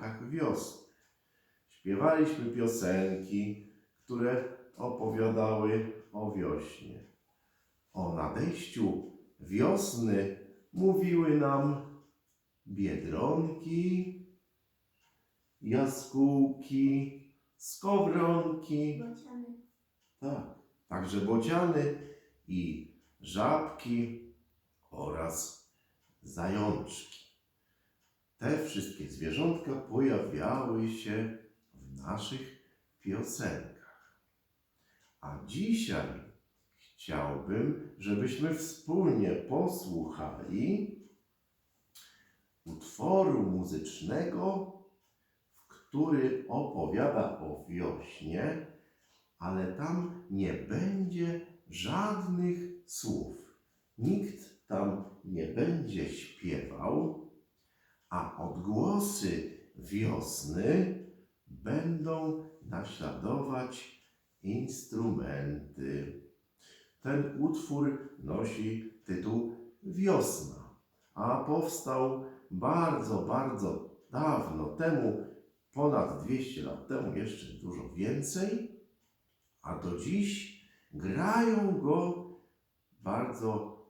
oznakach wiosny. Śpiewaliśmy piosenki, które opowiadały o wiośnie. O nadejściu wiosny mówiły nam biedronki, jaskółki, skowronki, Bociany. tak, także bociany i żabki oraz zajączki. Te wszystkie zwierzątka pojawiały się w naszych piosenkach. A dzisiaj chciałbym, żebyśmy wspólnie posłuchali utworu muzycznego, który opowiada o wiośnie, ale tam nie będzie żadnych słów. Nikt tam nie będzie śpiewał, a odgłosy wiosny będą naśladować instrumenty. Ten utwór nosi tytuł Wiosna, a powstał bardzo, bardzo dawno temu, ponad 200 lat temu, jeszcze dużo więcej, a do dziś grają go bardzo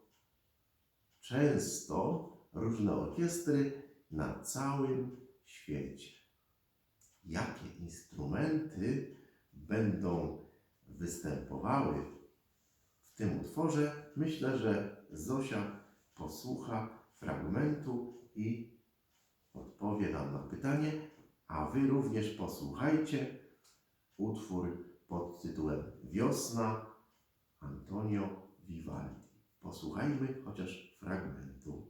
często różne orkiestry na całym świecie. Jakie instrumenty będą występowały w tym utworze, myślę, że Zosia posłucha fragmentu i odpowie nam na pytanie, a Wy również posłuchajcie utwór pod tytułem Wiosna Antonio Vivaldi. Posłuchajmy chociaż fragmentu.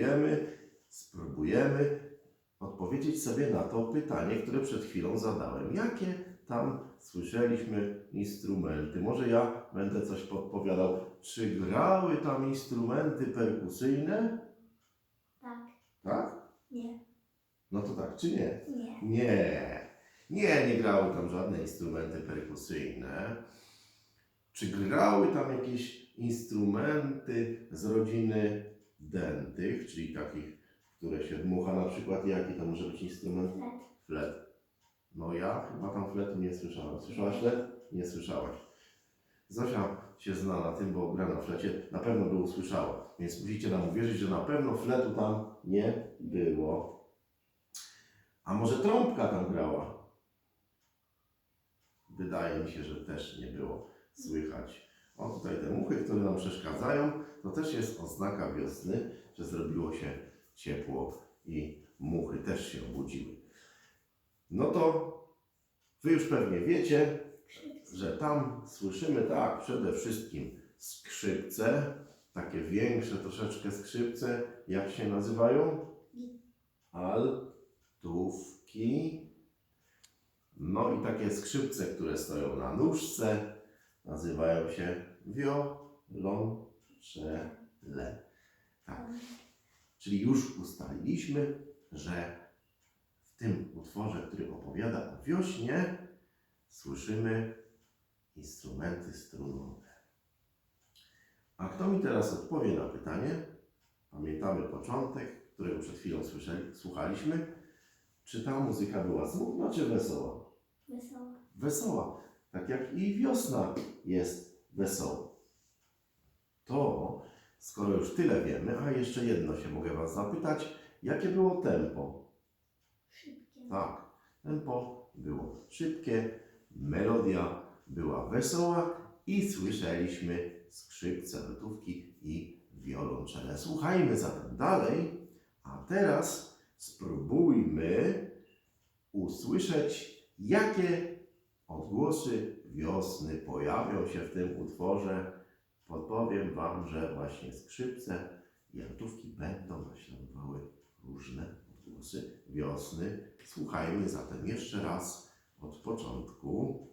zastopujemy, spróbujemy odpowiedzieć sobie na to pytanie, które przed chwilą zadałem. Jakie tam słyszeliśmy instrumenty? Może ja będę coś podpowiadał. Czy grały tam instrumenty perkusyjne? Tak. Tak? Nie. No to tak, czy nie? Nie. Nie. Nie, nie grały tam żadne instrumenty perkusyjne. Czy grały tam jakieś instrumenty z rodziny dętych, czyli takich, które się dmucha na przykład? Jaki to może być instrument? Flet. Flet. No ja chyba tam fletu nie słyszałem. Słyszałaś flet? Nie słyszałaś. Zosia się zna na tym, bo gra na flecie. Na pewno by usłyszała. Więc musicie nam uwierzyć, że na pewno fletu tam nie było. A może trąbka tam grała? Wydaje mi się, że też nie było słychać. O tutaj te muchy, które nam przeszkadzają, to też jest oznaka wiosny, że zrobiło się ciepło i muchy też się obudziły. No to wy już pewnie wiecie, że tam słyszymy tak przede wszystkim skrzypce, takie większe troszeczkę skrzypce, jak się nazywają? Altówki. No i takie skrzypce, które stoją na nóżce, nazywają się wiolonczele. Tak. Czyli już ustaliliśmy, że w tym utworze, który opowiada o wiośnie, słyszymy instrumenty strunowe. A kto mi teraz odpowie na pytanie? Pamiętamy początek, którego przed chwilą słyszeli, słuchaliśmy. Czy ta muzyka była smutna czy wesoła? Wesoła. Wesoła, tak jak i wiosna jest wesoła. To, skoro już tyle wiemy, a jeszcze jedno się mogę Was zapytać, jakie było tempo? Szybkie. Tak, tempo było szybkie, melodia była wesoła i słyszeliśmy skrzypce, lutówki i wiolonczele. Słuchajmy zatem dalej, a teraz spróbujmy usłyszeć, jakie odgłosy wiosny pojawią się w tym utworze, podpowiem Wam, że właśnie skrzypce i altówki będą naśladowały różne odgłosy wiosny. Słuchajmy zatem jeszcze raz od początku.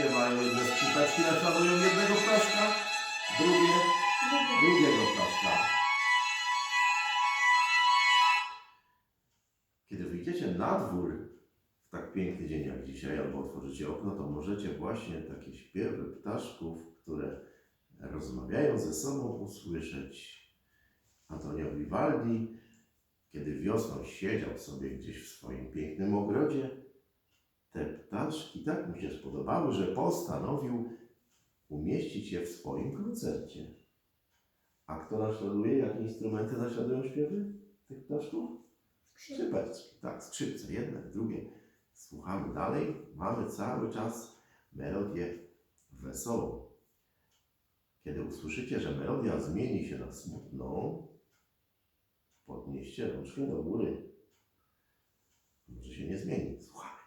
Śpiewają, jedne skrzypeczki naśladują jednego ptaszka, drugie Drugie. drugiego ptaszka. Kiedy wyjdziecie na dwór w tak piękny dzień jak dzisiaj, albo otworzycie okno, to możecie właśnie takie śpiewy ptaszków, które rozmawiają ze sobą, usłyszeć. Antonio Vivaldi, kiedy wiosną siedział sobie gdzieś w swoim pięknym ogrodzie, te ptaszki tak mu się spodobały, że postanowił umieścić je w swoim koncercie. A kto naśladuje? Jakie instrumenty naśladują śpiewy tych ptaszków? Skrzypeczki. Tak, skrzypce. Jedne, drugie. Słuchamy dalej. Mamy cały czas melodię wesołą. Kiedy usłyszycie, że melodia zmieni się na smutną, podnieście rączkę do góry. Może się nie zmieni. Słuchamy.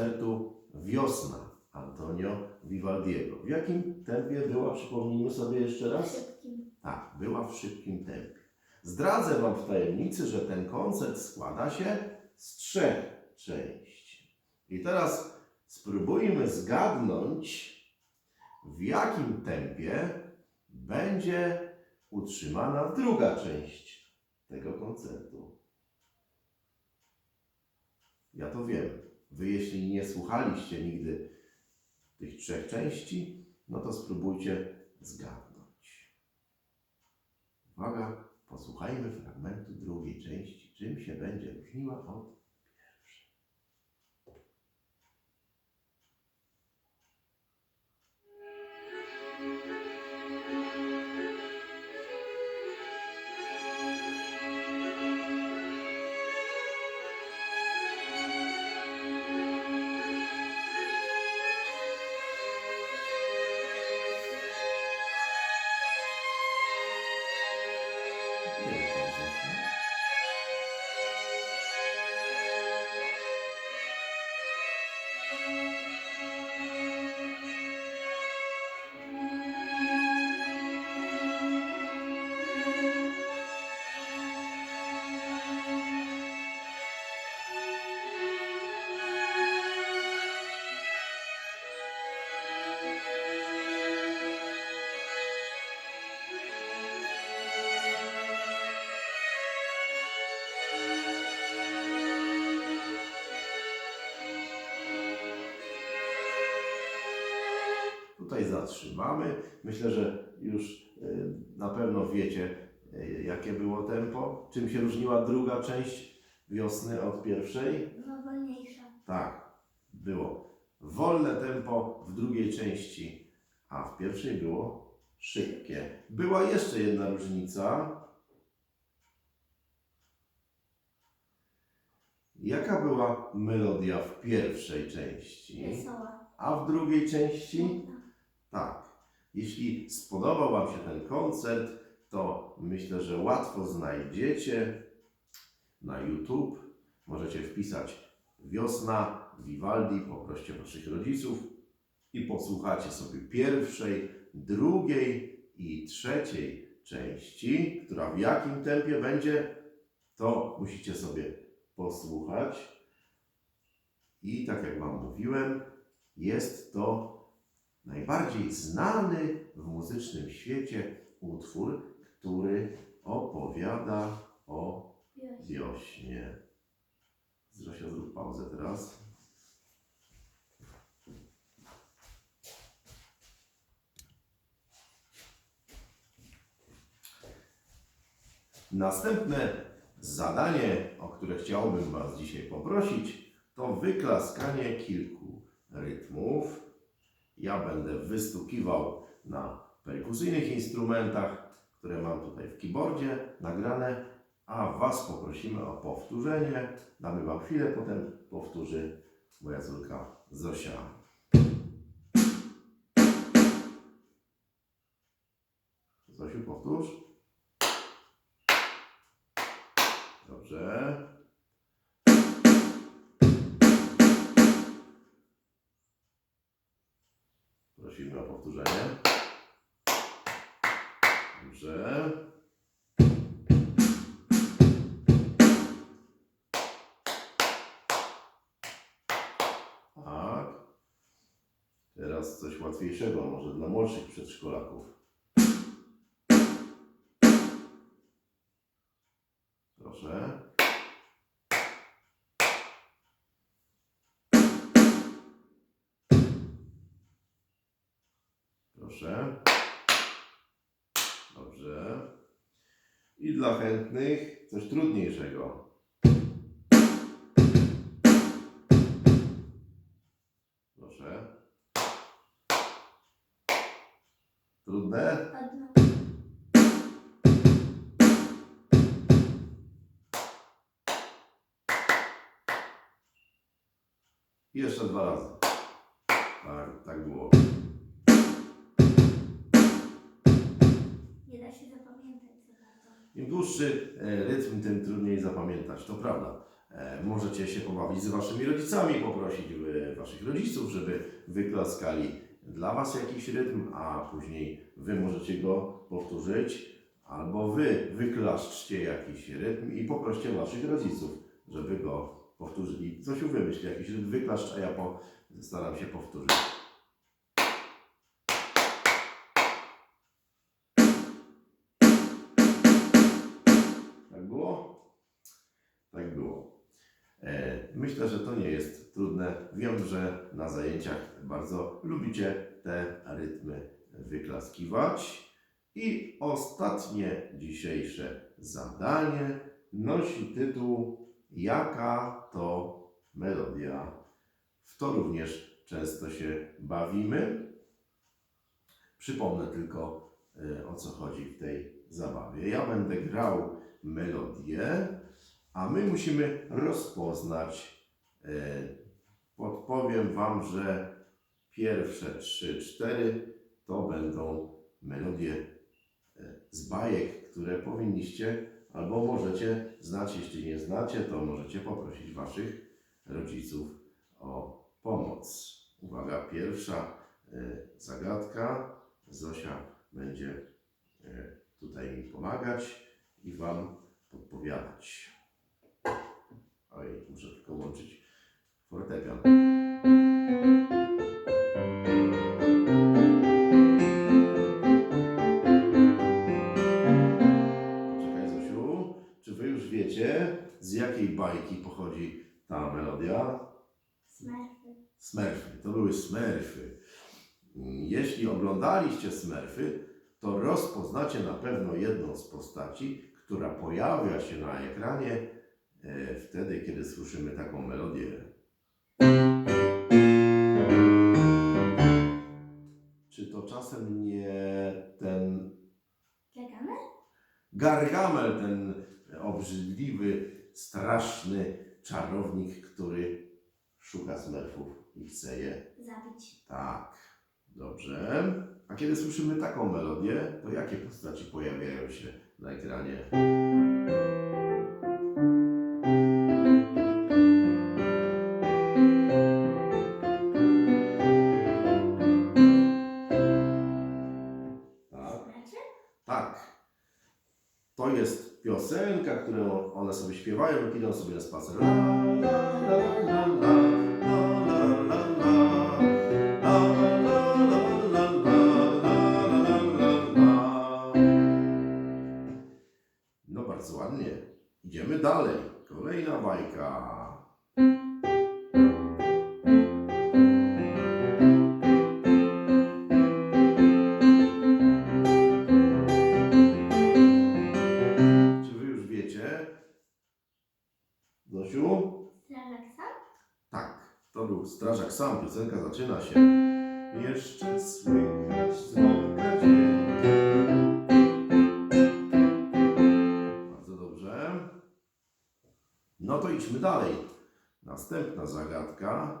Koncertu Wiosna Antonio Vivaldiego. W jakim tempie była, przypomnijmy sobie jeszcze raz? szybkim. Tak, była w szybkim tempie. Zdradzę Wam w tajemnicy, że ten koncert składa się z trzech części. I teraz spróbujmy zgadnąć, w jakim tempie będzie utrzymana druga część tego koncertu. Ja to wiem. Wy, jeśli nie słuchaliście nigdy tych trzech części, no to spróbujcie zgadnąć. Uwaga, posłuchajmy fragmentu drugiej części, czym się będzie różniła od Nie wiem, zatrzymamy. Myślę, że już y, na pewno wiecie, y, jakie było tempo. Czym się różniła druga część wiosny od pierwszej? Była wolniejsza. Tak, było wolne tempo w drugiej części, a w pierwszej było szybkie. Była jeszcze jedna różnica. Jaka była melodia w pierwszej części, Wesoła. a w drugiej części? Tak. Jeśli spodobał Wam się ten koncert, to myślę, że łatwo znajdziecie na YouTube. Możecie wpisać Wiosna Vivaldi, poproście Waszych rodziców i posłuchacie sobie pierwszej, drugiej i trzeciej części, która w jakim tempie będzie, to musicie sobie posłuchać. I tak jak Wam mówiłem, jest to najbardziej znany w muzycznym świecie utwór, który opowiada o Wioś. wiośnie. Zosia, zrób pauzę teraz. Następne zadanie, o które chciałbym Was dzisiaj poprosić, to wyklaskanie kilku rytmów. Ja będę wystukiwał na perkusyjnych instrumentach, które mam tutaj w keyboardzie nagrane, a Was poprosimy o powtórzenie. Damy Wam chwilę, potem powtórzy moja córka Zosia. Zosiu, powtórz. Dobrze. Powtórzenie. Dobrze. Tak. Teraz coś łatwiejszego, może dla młodszych przedszkolaków. Proszę. Dobrze. I dla chętnych coś trudniejszego. Proszę. Trudne? I jeszcze dwa razy. Tak, tak było. Im dłuższy e, rytm, tym trudniej zapamiętać. To prawda. E, Możecie się pobawić z waszymi rodzicami, poprosić e, waszych rodziców, żeby wyklaskali dla was jakiś rytm, a później wy możecie go powtórzyć, albo wy wyklaszczcie jakiś rytm i poproście waszych rodziców, żeby go powtórzyli. Zosiu wymyśl jakiś rytm, wyklaszcz, a ja po, staram się powtórzyć. Myślę, że to nie jest trudne. Wiem, że na zajęciach bardzo lubicie te rytmy wyklaskiwać. I ostatnie dzisiejsze zadanie nosi tytuł Jaka to melodia? W to również często się bawimy. Przypomnę tylko e, o co chodzi w tej zabawie. Ja będę grał melodię, a my musimy rozpoznać. e, Podpowiem Wam, że pierwsze trzy, cztery to będą melodie e, z bajek, które powinniście albo możecie znać. Jeśli nie znacie, to możecie poprosić Waszych rodziców o pomoc. Uwaga, pierwsza e, zagadka. Zosia będzie tutaj mi pomagać i Wam podpowiadać. Oj, muszę tylko łączyć fortepian. Czekaj, Zosiu, czy Wy już wiecie, z jakiej bajki pochodzi ta melodia? Smerfy. Smurfy. To były Smurfy. Jeśli oglądaliście Smurfy, to rozpoznacie na pewno jedną z postaci, która pojawia się na ekranie wtedy, kiedy słyszymy taką melodię. Czy to czasem nie ten Czekamy? Gargamel, ten obrzydliwy, straszny czarownik, który szuka Smurfów i chce je Zabić. tak, dobrze. A kiedy słyszymy taką melodię, to jakie postaci pojawiają się na ekranie? śpiewają, jak idą sobie na spacer. La, la, la, la, la. No bardzo ładnie. Idziemy dalej. Kolejna bajka. Zaczyna się. Jeszcze słychać dzwonka. Bardzo dobrze. No to idźmy dalej. Następna zagadka.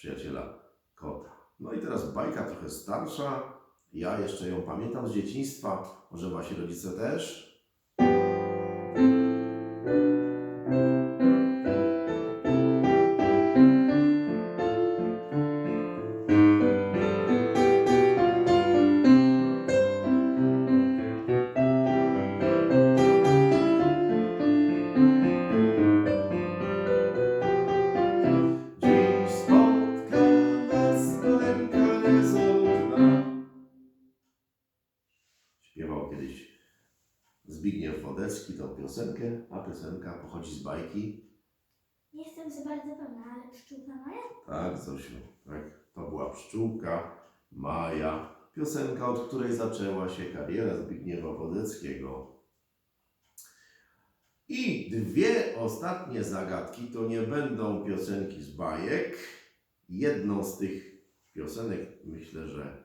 Przyjaciela kota. No i teraz bajka trochę starsza. Ja jeszcze ją pamiętam z dzieciństwa. Może wasi rodzice też? Pszczółka moja? Tak, Zosiu, tak. To była pszczółka Maja piosenka, od której zaczęła się kariera Zbigniewa Wodeckiego. I dwie ostatnie zagadki to nie będą piosenki z bajek. Jedną z tych piosenek myślę, że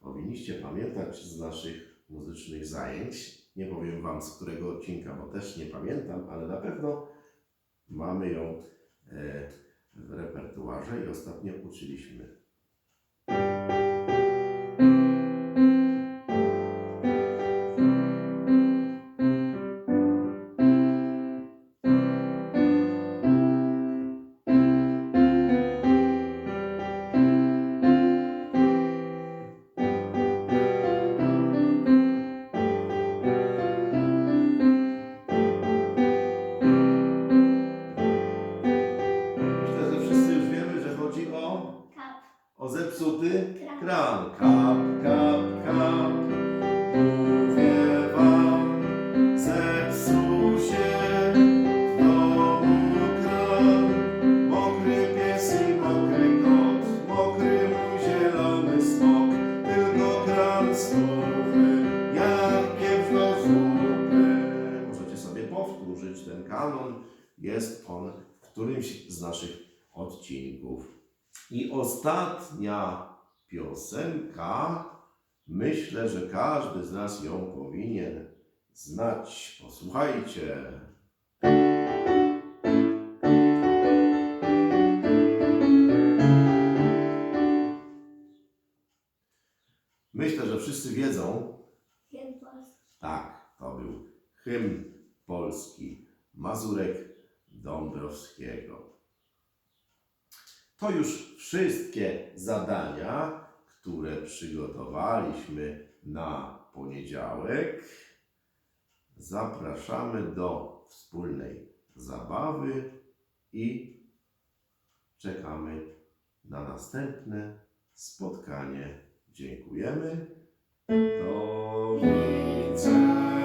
powinniście pamiętać z naszych muzycznych zajęć. Nie powiem Wam z którego odcinka, bo też nie pamiętam, ale na pewno mamy ją e, w repertuarze i ostatnio uczyliśmy. Jest on w którymś z naszych odcinków. I ostatnia piosenka, myślę, że każdy z nas ją powinien znać. Posłuchajcie. Myślę, że wszyscy wiedzą, Hymn polski. tak, to był hymn polski Mazurek Dąbrowskiego. To już wszystkie zadania, które przygotowaliśmy na poniedziałek. Zapraszamy do wspólnej zabawy i czekamy na następne spotkanie. Dziękujemy. Do widzenia,